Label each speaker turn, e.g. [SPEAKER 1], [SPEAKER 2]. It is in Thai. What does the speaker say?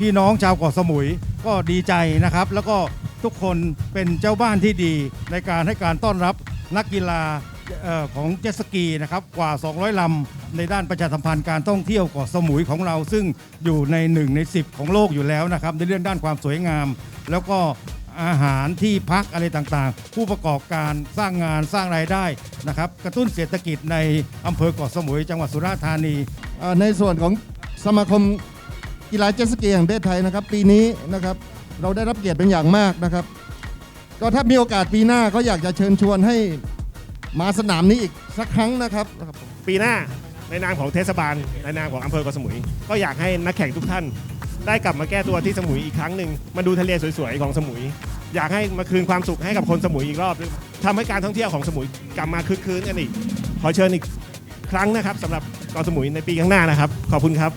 [SPEAKER 1] พี่น้องชาวเกาะสมุยก็ดีใจนะครับ แล้วก็ทุกคนเป็นเจ้าบ้านที่ดีในการให้การต้อนรับนักกีฬาออของเจ็ตสกีนะครับกว่า 200 ลำ ในด้านประชาสัมพันธ์การท่องเที่ยวเกาะสมุยของเรา ซึ่งอยู่ใน 1 ใน 10 ของโลกอยู่แล้วนะครับ ในเรื่องด้านความสวยงาม แล้วก็อาหารที่พักอะไรต่างๆ ผู้ประกอบการสร้างงานสร้างรายได้นะครับ กระตุ้นเศรษฐกิจในอำเภอเกาะสมุยจังหวัดสุราษฎร์ธานี
[SPEAKER 2] ในส่วนของสมาคม กีฬาเจ็ตสกีแห่งประเทศไทยนะครับ ปีนี้นะครับเราได้รับเกียรติเป็นอย่างมากนะครับ ก็ถ้ามีโอกาสปีหน้าก็อยากจะเชิญชวนให้มาสนามนี้อีกสักครั้งนะครับ
[SPEAKER 3] ปีหน้าในนามของเทศบาลในนามของอำเภอเกาะสมุย ก็อยากให้นักแข่งทุกท่าน ได้กลับมาแก้ตัวที่สมุยอีกครั้งหนึ่งมาดูทะเลสวยๆของสมุย อยากให้มาคืนความสุขให้กับคนสมุยอีกรอบทำให้การท่องเที่ยวของสมุยกลับมาคึกคืนกันอีกขอเชิญอีกครั้งนะครับสำหรับเกาะสมุยในปีข้างหน้านะครับ ขอบคุณครับ